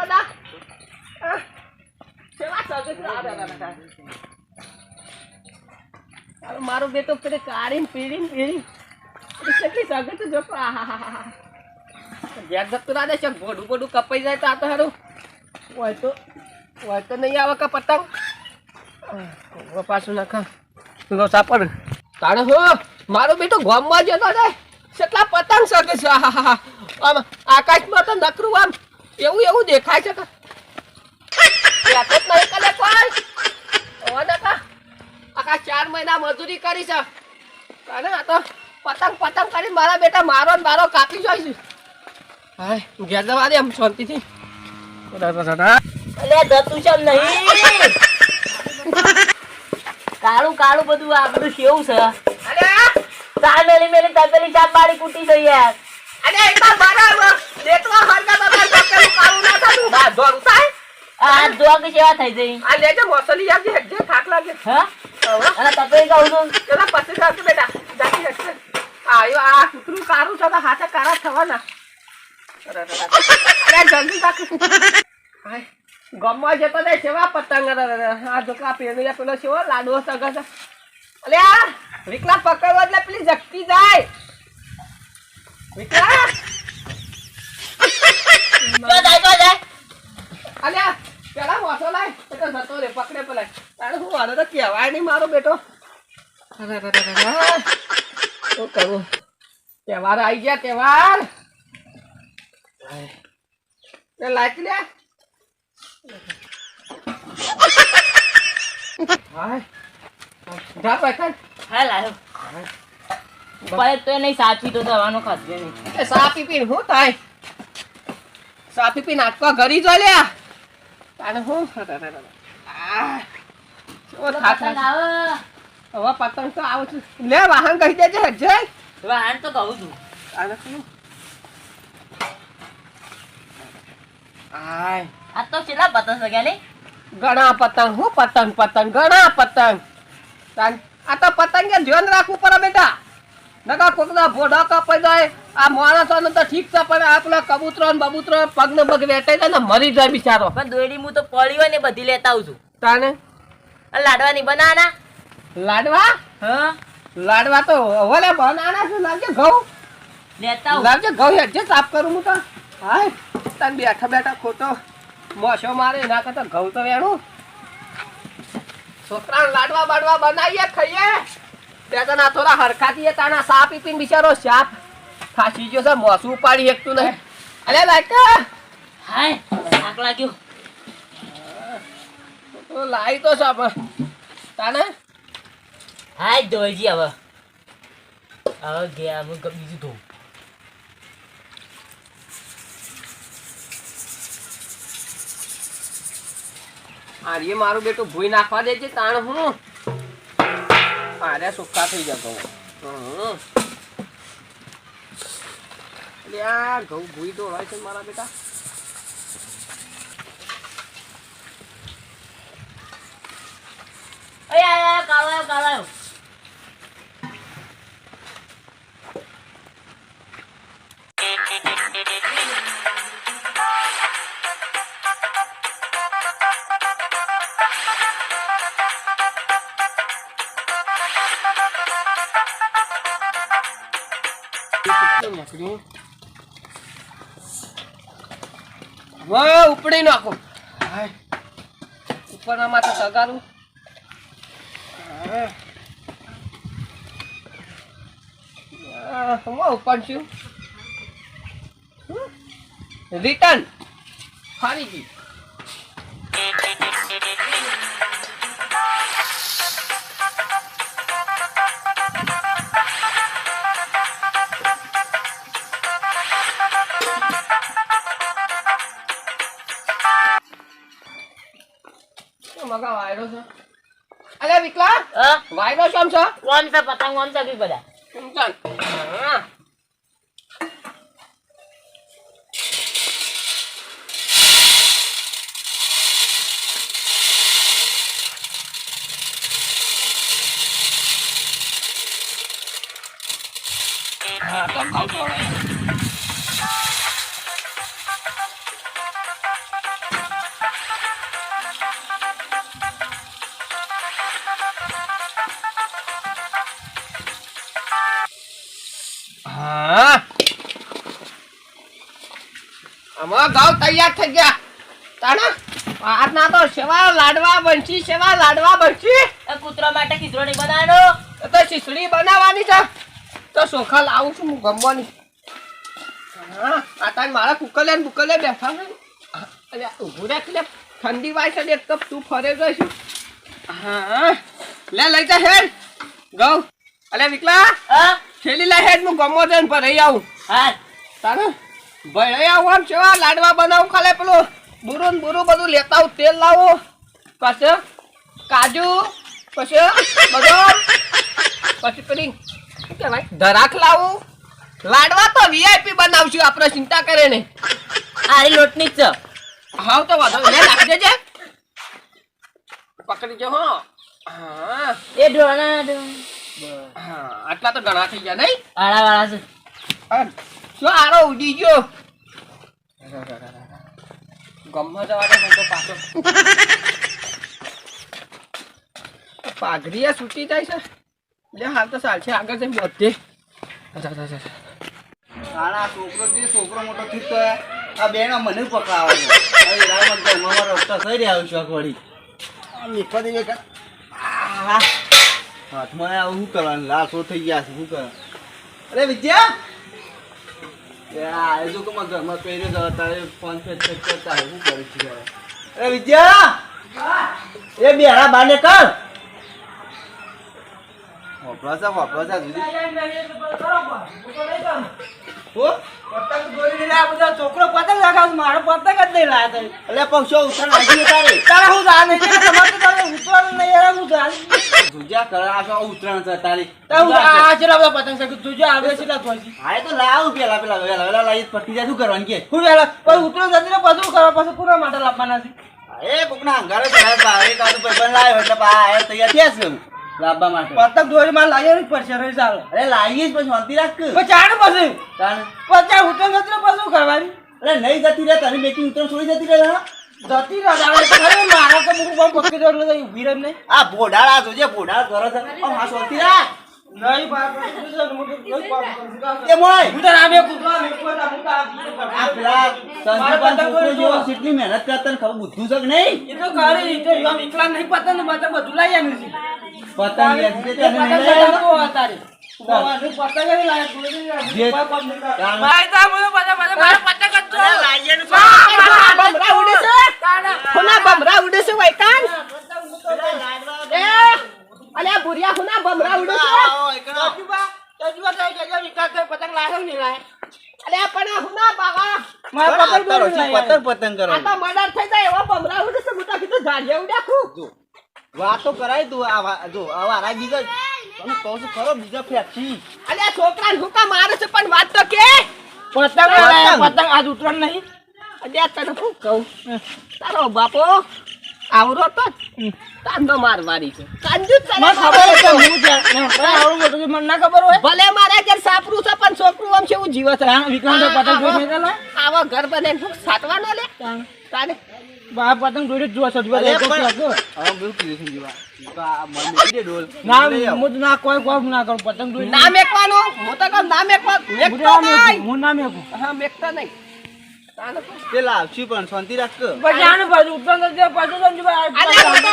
બધા કેવા સગસ આ રા, રા, રા, રા. હારું, મારો બેટો પેલે કાઢીને પીડીને પીડી કેટલી સગત જો ઘેર જતું ના દે છે બોડું બોડું કપાઈ જાય તો આ તો સારું હોય તો હોય તો નહીં આવે કા પતંગ. પાછું નાખા. લો સાપડ તારે હો મારો બેટો ગામમાં જતો જાય. કેટલા પતંગ સગે છે. આકાશમાં તો નકરું આમ એવું એવું દેખાય છે ચાર મહિના મજૂરી કરી છે. અને આ તો પતંગ પતંગ કરી મારા બેટા મારો ને મારો કાપી જોઈશું હાય ઘેર જવા દે આમ શાંતિથી. અલે જતું છે નહીં. કાળું કાળું બધું આ બધું કેવું છે? અરે તાર મેલી મેલી તપેલી ચાપ પાડી કૂટી ગઈ યાર. અરે એક તો બરાબર દેતવા હરકા પકેલું કાળું ના થતું. બા દોરું. થાય આ જોગ કેવા થઈ જઈ. આ લેજે મોસલી આપજે હેડજે થાક લાગે. હા? અને તપેલી કહું છું. પેલા પચીસ આવશે બેટા. જાતી હેડશે આયો આ કૂતરું કારું છે તો હાથે કારા થવાના. અરે, અરે, અરે. અરે જલ્દી થાક. હાય. ગમવા જતો ને સેવા પતંગ. અરે, અરે, અરે. આ જોકા પેલું પેલો સેવો લાડવો સગા છે. અલે આ વિકલા પકડવો એટલે પેલી જગતી જાય. વિકલા જાય જો જાય. અલ્યા પેલા મોસો લાય તો જતો રે પકડે પેલા. તારે શું વાળો તો કહેવાય નહીં મારો બેટો. શું કરું? તહેવાર આવી ગયા તહેવાર. લાચી લે. જા પૈસા. હા લાયો પણ તો નહીં સાચી તો દવાનો ખાધ્યો નહીં. સાચી સા પી પીને શું થાય? સા પી નાટકો ઘરી જો લ્યા તારે હું? હવે પતંગ તો આવું છું. લે વાહન કહી દેજે હજે વાહન તો કહું છું. આને શું? આય. આ તો કેટલા પતંગ છે ગયા ઘણા પતંગ હું પતંગ પતંગ ઘણા પતંગ. આ તો પતંગ ધ્યાન રાખવું પડે બેટા. નકા કોકના ભોડા કપાઈ જાય આ માણસોને તો ઠીક છે પણ આ પેલા કબૂતરો ને બબૂતરો પગ ને પગ વેટાઈ જાય ને મરી જાય બિચારો. પણ દોડી હું તો પડી હોય ને બધી લેતા આવું છું તાને લાડવા ની બનાના? લાડવા? હા? લાડવા તો ઓલે બનાના છે લાગે ઘઉં. લેતા આવું. લાગે ઘઉં હેઠે સાફ કરું હું તો. હાય તને બેઠા બેઠા ખોટો મોશો મારે ના કરતા ઘઉં તો વેણું. છોકરા લાડવા બાડવા બનાવીએ ખાઈએ. બે તો ના થોડા હરખાતીએ તાના સા પીપીને બિચારો સાપ ફાસી ગયો છે મોસું ઉપાડી એકતું નહીં. અલે લાઈટ હાય થાક લાગ્યો. તો લાઈ તો સાપ. તાને? હાય ધોઈજી હવે. હવે ગયા હવે બીજું ધોઉં આર્ય મારું બેટું ભૂઈ નાખવા દેજે તાણ હું. આરે સુક્કા થઈ જતો. હમ. લ્યા ઘઉં ભૂઈ હોય છે મારા બેટા. આ કાળો કાળો. ઉપડી નાખો. ઉપરના માથે સગારું. ઉપાડશું રિટર્ન. ફરીથી શું મગા વાયરો છે. અલે વિકલા વાયરો શમ છે? કોણ છે પતંગ કોણ છે બધા? હવે ઘઉં તૈયાર થઈ ગયા. તાણા? આજના તો સેવા લાડવા બનશી સેવા લાડવા બનશી. એ કૂતરા માટે ખીચડો નહીં બનાવવાનો તો ખીચડી બનાવવાની છે. તો સોખા લાવું છું હું ગમવાની. હા આ તાર મારા કુકલે ને બુકલે બેઠા અરે ઊભું રાખ લે. ઠંડી વાય છે એક કપ તું ફરે ગયો છું. હા લે લઈ જા હેડ. ઘઉં અલે વિકલા. હા? છેલી લે હેડ હું ગમો પર રહી આવું. હા. તારે ભાઈ આવું આમ લાડવા બનાવું ખાલે પેલું? બુરું ને બુરું બધું લેતા આવું તેલ લાવો. પછી કાજુ પછી બદામ પછી પેલી કહેવાય? ધરાક લાવું. લાડવા તો વીઆઈપી બનાવશું આપણે ચિંતા કરે નહીં. આરી લોટની જ છે. હાવ તો વાંધો. લે નાખી દેજે. પકડી જો હો. હા. એ ઢોળાના ઢોળ. હા આટલા તો ઘણા થઈ ગયા નહીં? આળા વાળા છે શું આરો ઉડી ગયો. ગમમાં જવા દે મને તો પાછો. પાઘડીયા છૂટી જાય છે. લે હાલ તો ચાલશે. આગળ જઈને બધે. આના છોકરો જે છોકરો મોટો થયો તો આ બેનો મને પકડાવે છે. હવે રામ જ મામા રસ્તા થઈ રહ્યા છું વળી દે કે હાથમાં આવું શું કરવાનું? લાસો થઈ ગયા છે શું કરવાનું? અરે વિદ્યા! એ આ એ જો કે ઘરમાં પહેર્યો તો તારે ફોન પે ચેક કરતા શું કરું છું? અરે વિદ્યા! એ બેરા બાને કર વપરાશા વપરાશા જુદી છોકરો પતંગ લગાવ મારો પતંગ જ નહીં લાયા અલે પક્ષો ઉઠાણ આવી તારે તારે હું જાણ નહીં તમારે તો તારે ઉતરવાનું નહીં યાર હું જાણ ધુજા કરાશો ઉતરાણ છે તારી. તારે આ ચેલા બધા પતંગ છે તુજો આવે છે થોજી હા તો લાવ પેલા પેલા વેલા વેલા પટી જાય શું કરવાનું કે? હું વેલા પણ ઉતરણ જતી ને બધું કરવા પછી પૂરા માટે લાવવાના છે? એ કોકના અંગારે ચડાય બારે કાદુ ભાઈ લાવ્યો એટલે પા તૈયાર થયા છે. લાવવા માટે. પતંગ દોરી માં લાવ્યો ને પડશે રે ચાલો અરે લાવીએ જ પછી શાંતિ રાખ પછી ચાડ પછી. પછી ઉતર જતી પછી કરવાની? અરે નહીં જતી રહે તારી બેટી ઉતર છોડી જતી રહે હા? જતી રહે મારા તો મુકું બહુ પકડી દો એટલે ઊભી રહે નહીં આ ભોડાળા આ જોજે ભોડાળ ધોરો છે. ઓ હા શાંતિ રાખ. નહીં બાપ એ મોય. હું તો નામે કૂતરો મેં કોઈ હું તો આ પેલા સંદીપાન જેવો. કેટલી મહેનત કરતા ને ખબર બુદ્ધું છે કે નહીં? એ તો કરી એ તો એકલા નહીં ને બધા બધું લઈ આવ્યું છે. પતંગ વેચી દે તને પતંગ કરો પતંગ કરે. મર્ડર થઈ જાય એવા બમરા ઉડે છે મોટા કીધું ધાડિયા ઉડ્યા ખું જો. વાતો કરાય તું આ જો વારા બીજા તમે કહો છો ખરો બીજા ફેક્ટરી અલ્યા છોકરા હુકા મારે છે પણ વાત તો કે? પતંગ પતંગ. આજ ઉતરણ નહીં. અલ્યા તને શું કહું? તારો બાપો આવરો તો કાંદો મારવાની છે. કાંજુ તને મને ખબર છે હું જ આવડું છે, મને ના ખબર હોય? ભલે મારે ઘેર સાપરું છે પણ છોકરું આમ કેવું જીવે છે ત્યાં વિક્રાંત પતંગ આવા ઘર બને સાટવાનો લે. તારે બા પતંગ જોઈ જ જોવા શું હતું? હવે બધું કીધું છે જીવા. આ મન મૂકી દે ડોલ. ના. હું તો ના કોઈ કોઈ ના કરું પતંગ જોઈ ના મેકવાનું હું તો કહું ના મેકવા મેકતો હું ના નહીં હું ના મેકું હા મેકતા નહીં તાને શું? તે લાવશું પણ શાંતિ રાખ કે. પછી આને પાછું ઉતરણ થશે, પાછું સમજી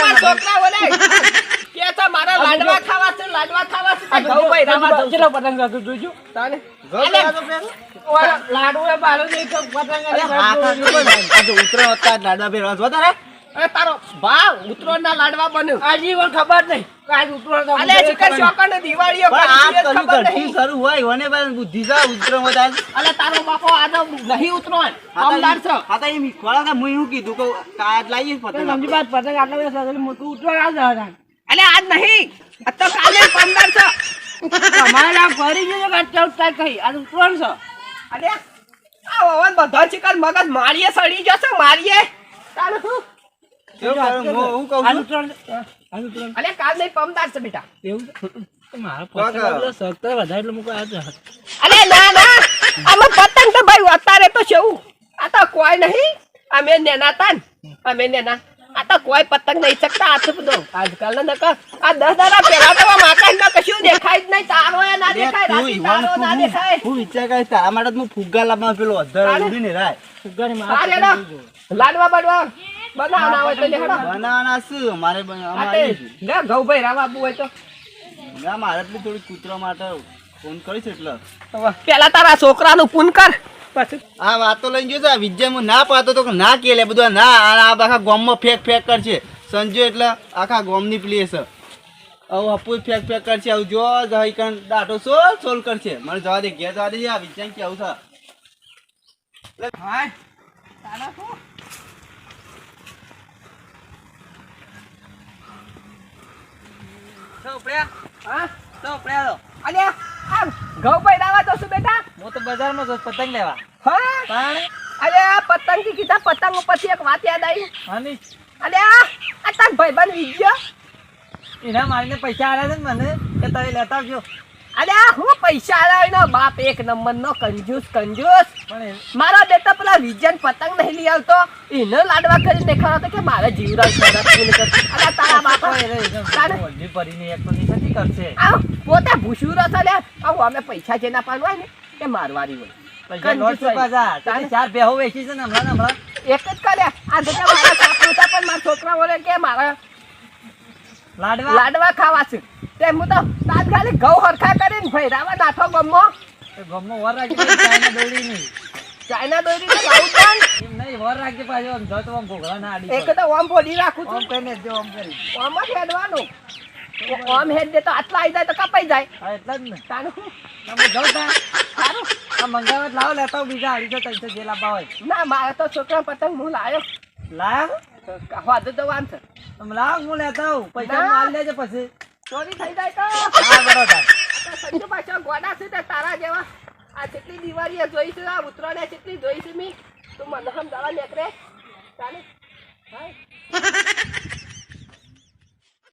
હું છોકરા ઓલે કે છે મારા લાડવા ખાવા છે લાડવા ખાવા છે. ભાઈ રામા ભર્યા પતંગ હતું જોજો તાને તો લાડુ એ બાળો નહીં તો પતંગ. આ જો ઉતરાણ હતા લાડવા ભેરવા જો તારે. અરે તારો ભાવ ના લાડવા બન્યું. આજી પણ ખબર નહીં. કાલ આજ ના અલે ચિકન ચોકન ને દિવાળીઓ આ ઘરથી નહીં. શરૂ હોય વને બાર બુદ્ધિ જા ઉતરાણ વધારે. અલે તારો બાપો આનો નહીં આ તો અમદાર છે. આ તો એમ ખોળા હતા, મું કીધું કે કાચ લાવીએ પતંગ સમજી બાદ પતંગ આટલા બધા મોટું ઉતરો આ જ અલ્યા આજ નહીં. આ તો કાલે પંદર છે તમારે આ ફરી ગયું કે ચૌદ તારીખ કહી આજ ઉતરણ છે? અલ્યા આ વવન બધા ચિકન મગજ મારીએ સડી જશે મારીએ તારે શું? હું કહું છું. કાલ નહીં પમદાર છે બેટા. એવું? મારા પતંગ વધારે એટલે મૂકો ના ના. આમાં પતંગ તો ભાઈ અત્યારે તો છે આ તો કોઈ નહીં. અમે નેના તા અમે નેના આ તો કોઈ પતંગ નહીં શકતા હાથ બધો આજકાલ ના નકા આ દસ દાડા પહેલા તો આમ આકાશમાં કશું દેખાય જ નહીં તારો એ ના દેખાય રાતી તારો ના દેખાય હું વિચાર કરે તારા માટે હું ફુગ્ગા લાવવા પેલો અધર ઉડી ને રાય ફુગ્ગા ની રેડો લાડવા બાડવા બનાવના હોય તો લે બનાવના શું મારે અમારે ના ગૌભાઈ રામ આપવું હોય તો ના મારે થોડી કૂતરા માટે ફોન કરીશ એટલે પેલા તારા છોકરાનું ફોન કર પછી. આ વાતો લઈને જોજો આ વિજય હું ના પાતો તો ના કે લે બધું ના આ આ આખા ગામમાં ફેક ફેક કરશે. સંજો એટલે આખા ગોમની પ્લેસ અપુ જ ફેક ફેક કરશે આવું જો જઈ કણ દાટો સોલ સોલ કરશે. મને જવા દે ઘેર જવા દે આ વિજય કેવું છે. હા તારા શું? તો ઉપડ્યા હા? તો ઉપડ્યા તો અલ્યા આ ઘઉં ભાઈ રાવા તો શું બેટા. હું તો બજારમાં જો પતંગ લેવા. હા? પણ? અરે આ પતંગથી કીધા પતંગ ઉપરથી એક વાત યાદ આવી. હાની? અરે આ તાર ભાઈબંધ વિજ્યો એના મારીને પૈસા આવ્યા છે ને મને કે તમે લેતા આવજો. અરે હું પૈસા આલાવીનો? બાપ એક નંબર નો કંજૂસ. કંજૂસ મારા બેટા પેલા વિજન પતંગ નહીં લઈ આવતો. એને લાડવા કરી દેખાડો તો કે મારે જીવરાજ તારા બાપા. તારે નહીં કરશે. આ પોતે ભૂસ્યું રસ લે. આવું અમે પૈસા જેના પાડવા હોય ને એ મારવાની હોય. પૈસા લોટ ચૂકવા તારે ચાર બેહો વેચી છે ને હમણાં હમણાં. એક જ કરે આ જગ્યા મારા સાપનું છે પણ મારા છોકરા બોલે કે મારા લાડવા. લાડવા ખાવા છે. તે હું તો તાત્કાલિક ઘઉં હરખા કરીને ભૈરાવા નાઠો ગમો. ગમો વર ચાઇના દોરી નહીં. ચાઇના દોરી તો લાવું એમ નહીં વર રાખજે પાછો આમ જો આમ ઘોઘરા ના આડી એક તો ઓમ ફોડી રાખું છું. જો આમ કરી ઓમ જ હેડવાનું. ઓમ હેડ દે તો આટલા આવી જાય તો કપાઈ જાય. હા એટલા જ ને. તમે સારું આ મંગાવત લાવો લેતા બીજા અઢીસો ત્રણસો જે લાવવા હોય. ના મારે તો છોકરા પતંગ હું લાવ્યો લાવ વાદ તો વાંધો તમે લાવ હું લેતા આવું. પૈસા માલ હું પછી. ચોરી થઈ જાય તો. હા બરોબર. સંજુ પાછો ગોડા છે તે તારા જેવા. આ કેટલી દિવાળીએ જોઈ છે આ ઉત્તરાયણે કેટલી જોઈ છે મી. તું મને સમજાવવા નીકળે. ચાલે હાય.